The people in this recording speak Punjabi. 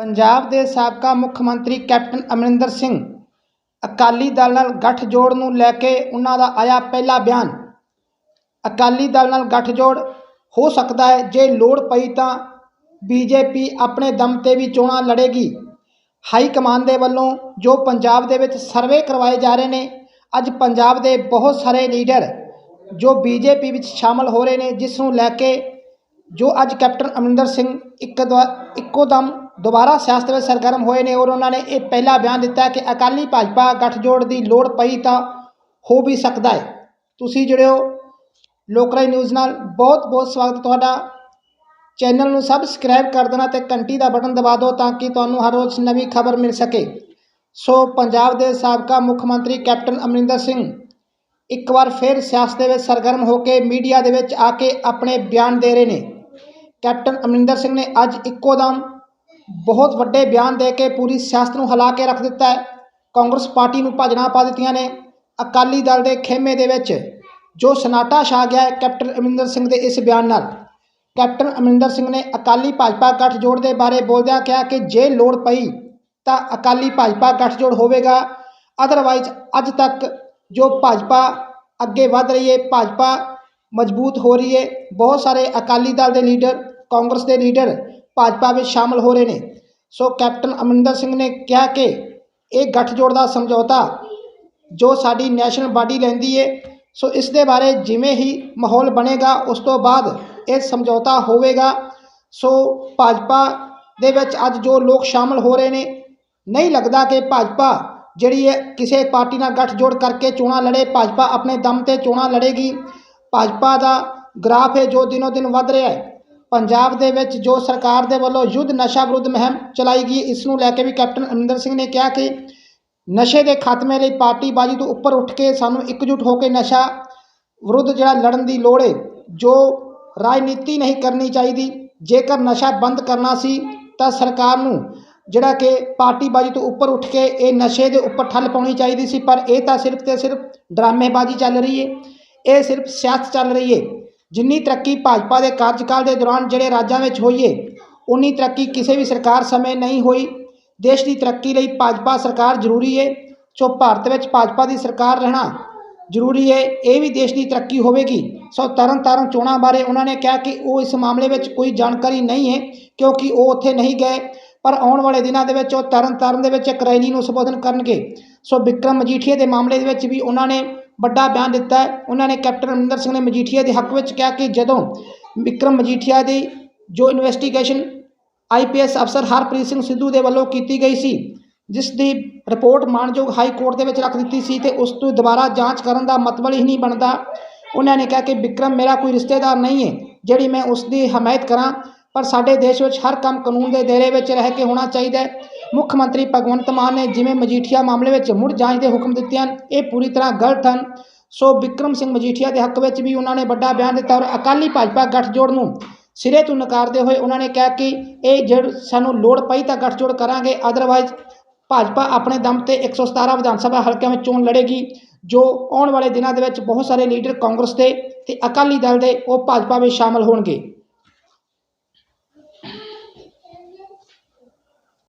ਪੰਜਾਬ ਦੇ ਸਾਬਕਾ ਮੁੱਖ ਮੰਤਰੀ ਕੈਪਟਨ ਅਮਰਿੰਦਰ ਸਿੰਘ ਅਕਾਲੀ ਦਲ ਨਾਲ ਗੱਠਜੋੜ ਨੂੰ ਲੈ ਕੇ ਉਹਨਾਂ ਦਾ ਆਇਆ ਪਹਿਲਾ ਬਿਆਨ। ਅਕਾਲੀ ਦਲ ਨਾਲ ਗੱਠਜੋੜ ਹੋ ਸਕਦਾ ਹੈ, ਜੇ ਲੋੜ ਪਈ ਤਾਂ ਬੀਜੇਪੀ ਆਪਣੇ ਦਮ ਤੇ ਵੀ ਚੋਣਾਂ ਲੜੇਗੀ। ਹਾਈ ਕਮਾਨ ਦੇ ਵੱਲੋਂ ਜੋ ਪੰਜਾਬ ਦੇ ਵਿੱਚ ਸਰਵੇ ਕਰਵਾਏ ਜਾ ਰਹੇ ਨੇ, ਅੱਜ ਪੰਜਾਬ ਦੇ ਬਹੁਤ ਸਾਰੇ ਲੀਡਰ ਜੋ ਬੀਜੇਪੀ ਵਿੱਚ ਸ਼ਾਮਲ ਹੋ ਰਹੇ ਨੇ, ਜਿਸ ਨੂੰ ਲੈ ਕੇ ਜੋ ਅੱਜ ਕੈਪਟਨ ਅਮਰਿੰਦਰ ਸਿੰਘ ਇੱਕ ਦੁਆ ਇੱਕੋ ਦਮ ਦੁਬਾਰਾ ਸਿਆਸਤ ਵਿੱਚ ਸਰਗਰਮ ਹੋਏ ਨੇ ਔਰ ਉਹਨਾਂ ਨੇ ਇਹ ਪਹਿਲਾ ਬਿਆਨ ਦਿੱਤਾ ਕਿ ਅਕਾਲੀ ਭਾਜਪਾ ਗੱਠਜੋੜ ਦੀ ਲੋੜ ਪਈ ਤਾਂ ਹੋ ਵੀ ਸਕਦਾ ਹੈ। ਤੁਸੀਂ ਜਿਹੜੇ ਹੋ ਲੋਕਰਾਈ ਨਿਊਜ਼ ਨਾਲ। ਬਹੁਤ ਬਹੁਤ ਸਵਾਗਤ ਤੁਹਾਡਾ। ਚੈਨਲ ਨੂੰ ਸਬਸਕ੍ਰਾਈਬ ਕਰ ਦੇਣਾ ਤੇ ਘੰਟੀ ਦਾ ਬਟਨ ਦਬਾ ਦਿਓ ਤਾਂ ਕਿ ਤੁਹਾਨੂੰ ਹਰ ਰੋਜ਼ ਨਵੀਂ ਖਬਰ ਮਿਲ ਸਕੇ। ਸੋ ਪੰਜਾਬ ਦੇ ਸਾਬਕਾ ਮੁੱਖ ਮੰਤਰੀ ਕੈਪਟਨ ਅਮਰਿੰਦਰ ਸਿੰਘ ਇੱਕ ਵਾਰ ਫਿਰ ਸਿਆਸਤ ਦੇ ਵਿੱਚ ਸਰਗਰਮ ਹੋ ਕੇ ਮੀਡੀਆ ਦੇ ਵਿੱਚ ਆ ਕੇ ਆਪਣੇ ਬਿਆਨ ਦੇ ਰਹੇ ਨੇ। ਕੈਪਟਨ ਅਮਰਿੰਦਰ ਸਿੰਘ ਨੇ ਅੱਜ ਇੱਕੋ ਦਮ ਬਹੁਤ ਵੱਡੇ ਬਿਆਨ ਦੇ ਕੇ ਪੂਰੀ ਸਿਆਸਤ ਨੂੰ ਹਿਲਾ ਕੇ ਰੱਖ ਦਿੱਤਾ ਹੈ। ਕਾਂਗਰਸ ਪਾਰਟੀ ਨੂੰ ਭਜਣਾ ਪਾ ਦਿੱਤੀਆਂ ਨੇ। ਅਕਾਲੀ ਦਲ ਦੇ ਖੇਮੇ ਦੇ ਵਿੱਚ ਜੋ ਸਨਾਟਾ ਛਾ ਗਿਆ ਹੈ ਕੈਪਟਨ ਅਮਰਿੰਦਰ ਸਿੰਘ ਦੇ ਇਸ ਬਿਆਨ ਨਾਲ। ਕੈਪਟਨ ਅਮਰਿੰਦਰ ਸਿੰਘ ਨੇ ਅਕਾਲੀ ਭਾਜਪਾ ਗੱਠਜੋੜ ਦੇ ਬਾਰੇ ਬੋਲਦਿਆਂ ਕਿਹਾ ਕਿ ਜੇ ਲੋੜ ਪਈ ਤਾਂ ਅਕਾਲੀ ਭਾਜਪਾ ਗੱਠਜੋੜ ਹੋਵੇਗਾ। ਅਦਰਵਾਈਜ਼ ਅੱਜ ਤੱਕ ਜੋ ਭਾਜਪਾ ਅੱਗੇ ਵਧ ਰਹੀ ਹੈ, ਭਾਜਪਾ ਮਜ਼ਬੂਤ ਹੋ ਰਹੀ ਹੈ। ਬਹੁਤ ਸਾਰੇ ਅਕਾਲੀ ਦਲ ਦੇ ਲੀਡਰ, ਕਾਂਗਰਸ ਦੇ ਲੀਡਰ ਭਾਜਪਾ ਵਿੱਚ ਸ਼ਾਮਲ ਹੋ ਰਹੇ ਨੇ। ਸੋ ਕੈਪਟਨ ਅਮਰਿੰਦਰ ਸਿੰਘ ਨੇ ਕਿਹਾ ਕਿ ਇਹ ਗੱਠਜੋੜ ਦਾ ਸਮਝੌਤਾ ਜੋ ਸਾਡੀ ਨੈਸ਼ਨਲ ਬਾਡੀ ਲੈਂਦੀ ਹੈ ਸੋ ਇਸ ਦੇ ਬਾਰੇ ਜਿਵੇਂ ਹੀ ਮਾਹੌਲ ਬਣੇਗਾ, ਉਸ ਤੋਂ ਬਾਅਦ ਇਹ ਸਮਝੌਤਾ ਹੋਵੇਗਾ। ਸੋ ਭਾਜਪਾ ਦੇ ਵਿੱਚ ਅੱਜ ਜੋ ਲੋਕ ਸ਼ਾਮਲ ਹੋ ਰਹੇ ਨੇ, ਨਹੀਂ ਲੱਗਦਾ ਕਿ ਭਾਜਪਾ ਜਿਹੜੀ ਹੈ ਕਿਸੇ ਪਾਰਟੀ ਨਾਲ ਗੱਠਜੋੜ ਕਰਕੇ ਚੋਣਾਂ ਲੜੇ, ਭਾਜਪਾ ਆਪਣੇ ਦਮ ਤੇ ਚੋਣਾਂ ਲੜੇਗੀ। ਭਾਜਪਾ ਦਾ ਗ੍ਰਾਫ ਹੈ ਜੋ ਦਿਨੋ ਦਿਨ ਵੱਧ ਰਿਹਾ ਹੈ ਪੰਜਾਬ ਦੇ ਵਿੱਚ ਜੋ ਸਰਕਾਰ ਦੇ ਵੱਲੋਂ ਯੁੱਧ ਨਸ਼ਾ ਵਿਰੁੱਧ ਮੁਹਿੰਮ ਚਲਾਈ ਗਈ, ਇਸ ਨੂੰ ਲੈ ਕੇ ਵੀ ਕੈਪਟਨ ਅਮਰਿੰਦਰ ਸਿੰਘ ਨੇ ਕਿਹਾ ਕਿ ਨਸ਼ੇ ਦੇ ਖਾਤਮੇ ਲਈ ਪਾਰਟੀਬਾਜ਼ੀ ਤੋਂ ਉੱਪਰ ਉੱਠ ਕੇ ਸਾਨੂੰ ਇਕਜੁੱਟ ਹੋ ਕੇ ਨਸ਼ਾ ਵਿਰੁੱਧ ਜਿਹੜਾ ਲੜਨ ਦੀ ਲੋੜ ਹੈ ਜੋ ਰਾਜਨੀਤੀ ਨਹੀਂ ਕਰਨੀ ਚਾਹੀਦੀ, ਜੇਕਰ ਨਸ਼ਾ ਬੰਦ ਕਰਨਾ ਸੀ ਤਾਂ ਸਰਕਾਰ ਨੂੰ ਜਿਹੜਾ ਕਿ ਪਾਰਟੀਬਾਜ਼ੀ ਤੋਂ ਉੱਪਰ ਉੱਠ ਕੇ ਇਹ ਨਸ਼ੇ ਦੇ ਉੱਪਰ ਠੱਲ ਪਾਉਣੀ ਚਾਹੀਦੀ ਸੀ, ਪਰ ਇਹ ਤਾਂ ਸਿਰਫ ਤੇ ਸਿਰਫ ਡਰਾਮੇਬਾਜ਼ੀ ਚੱਲ ਰਹੀ ਹੈ ਇਹ ਸਿਰਫ ਸਿਆਸਤ ਚੱਲ ਰਹੀ ਹੈ ਜਿੰਨੀ ਤਰੱਕੀ ਭਾਜਪਾ ਦੇ ਕਾਰਜਕਾਲ ਦੇ ਦੌਰਾਨ ਜਿਹੜੇ ਰਾਜਾਂ ਵਿੱਚ ਹੋਈ ਹੈ ਉਨੀ ਤਰੱਕੀ ਕਿਸੇ ਵੀ ਸਰਕਾਰ ਸਮੇਂ ਨਹੀਂ ਹੋਈ। ਦੇਸ਼ ਦੀ ਤਰੱਕੀ ਲਈ ਭਾਜਪਾ ਸਰਕਾਰ ਜ਼ਰੂਰੀ ਹੈ ਸੋ ਭਾਰਤ ਵਿੱਚ ਭਾਜਪਾ ਦੀ ਸਰਕਾਰ ਰਹਿਣਾ ਜ਼ਰੂਰੀ ਹੈ ਇਹ ਵੀ ਦੇਸ਼ ਦੀ ਤਰੱਕੀ ਹੋਵੇਗੀ। ਸੋ ਤਰਨ ਤਾਰਨ ਚੋਣਾਂ ਬਾਰੇ ਉਹਨਾਂ ਨੇ ਕਿਹਾ ਕਿ ਉਹ ਇਸ ਮਾਮਲੇ ਵਿੱਚ ਕੋਈ ਜਾਣਕਾਰੀ ਨਹੀਂ ਹੈ, ਕਿਉਂਕਿ ਉਹ ਉੱਥੇ ਨਹੀਂ ਗਏ। ਪਰ ਆਉਣ ਵਾਲੇ ਦਿਨਾਂ ਦੇ ਵਿੱਚ ਉਹ ਤਰਨ ਤਾਰਨ ਦੇ ਵਿੱਚ ਇੱਕ ਰੈਲੀ ਨੂੰ ਸੰਬੋਧਨ ਕਰਨਗੇ। ਸੋ ਵਿਕਰਮ ਮਜੀਠੀਆ ਦੇ ਮਾਮਲੇ ਦੇ ਵਿੱਚ ਵੀ ਉਹਨਾਂ ਨੇ ਵੱਡਾ ਬਿਆਨ ਦਿੱਤਾ ਉਹਨਾਂ ਨੇ ਕੈਪਟਨ ਅਮਰਿੰਦਰ ਸਿੰਘ ਨੇ ਮਜੀਠੀਆ ਦੇ ਹੱਕ ਵਿੱਚ ਕਿਹਾ ਕਿ ਜਦੋਂ ਵਿਕਰਮ ਮਜੀਠੀਆ ਦੀ ਜੋ ਇਨਵੈਸਟੀਗੇਸ਼ਨ ਆਈਪੀਐਸ ਅਫਸਰ ਹਰਪ੍ਰੀਤ ਸਿੰਘ ਸਿੱਧੂ ਦੇ ਵੱਲੋਂ ਕੀਤੀ ਗਈ ਸੀ, ਜਿਸ ਦੀ ਰਿਪੋਰਟ ਮਾਨਯੋਗ ਹਾਈ ਕੋਰਟ ਦੇ ਵਿੱਚ ਰੱਖ ਦਿੱਤੀ ਸੀ ਤੇ ਉਸ ਤੋਂ ਦੁਬਾਰਾ ਜਾਂਚ ਕਰਨ ਦਾ ਮਤਲਬ ਹੀ ਨਹੀਂ ਬਣਦਾ। ਉਹਨਾਂ ਨੇ ਕਿਹਾ ਕਿ ਵਿਕਰਮ ਮੇਰਾ ਕੋਈ ਰਿਸ਼ਤੇਦਾਰ ਨਹੀਂ ਹੈ, ਜਿਹੜੀ ਮੈਂ ਉਸ ਦੀ ਹਮਾਇਤ ਕਰਾਂ, ਪਰ ਸਾਡੇ ਦੇਸ਼ ਵਿੱਚ ਹਰ ਕੰਮ ਕਾਨੂੰਨ ਦੇ ਦਾਇਰੇ ਵਿੱਚ ਰਹਿ ਕੇ ਹੋਣਾ ਚਾਹੀਦਾ ਹੈ। ਮੁੱਖ ਮੰਤਰੀ ਭਗਵੰਤ ਮਾਨ ਨੇ ਜਿਵੇਂ ਮਜੀਠੀਆ ਮਾਮਲੇ ਵਿੱਚ ਮੁੜ ਜਾਂਚ ਦੇ ਹੁਕਮ ਦਿੱਤੇ ਹਨ, ਇਹ ਪੂਰੀ ਤਰ੍ਹਾਂ ਗਲਤ ਹਨ। ਸੋ ਵਿਕਰਮ ਸਿੰਘ ਮਜੀਠੀਆ ਦੇ ਹੱਕ ਵਿੱਚ ਵੀ ਉਹਨਾਂ ਨੇ ਵੱਡਾ ਬਿਆਨ ਦਿੱਤਾ ਔਰ ਅਕਾਲੀ ਭਾਜਪਾ ਗੱਠਜੋੜ ਨੂੰ ਸਿਰੇ ਤੋਂ ਨਕਾਰਦੇ ਹੋਏ ਉਹਨਾਂ ਨੇ ਕਿਹਾ ਕਿ ਇਹ ਜਿਹੜਾ ਸਾਨੂੰ ਲੋੜ ਪਈ ਤਾਂ ਗੱਠਜੋੜ ਕਰਾਂਗੇ ਅਦਰਵਾਈਜ਼ ਭਾਜਪਾ ਆਪਣੇ ਦਮ ਤੇ 117 ਵਿਧਾਨ ਸਭਾ ਹਲਕਿਆਂ ਵਿੱਚ ਚੋਣ ਲੜੇਗੀ, ਜੋ ਆਉਣ ਵਾਲੇ ਦਿਨਾਂ ਦੇ ਵਿੱਚ ਬਹੁਤ ਸਾਰੇ ਲੀਡਰ ਕਾਂਗਰਸ ਦੇ ਤੇ ਅਕਾਲੀ ਦਲ ਦੇ ਉਹ ਭਾਜਪਾ ਵਿੱਚ ਸ਼ਾਮਲ ਹੋਣਗੇ।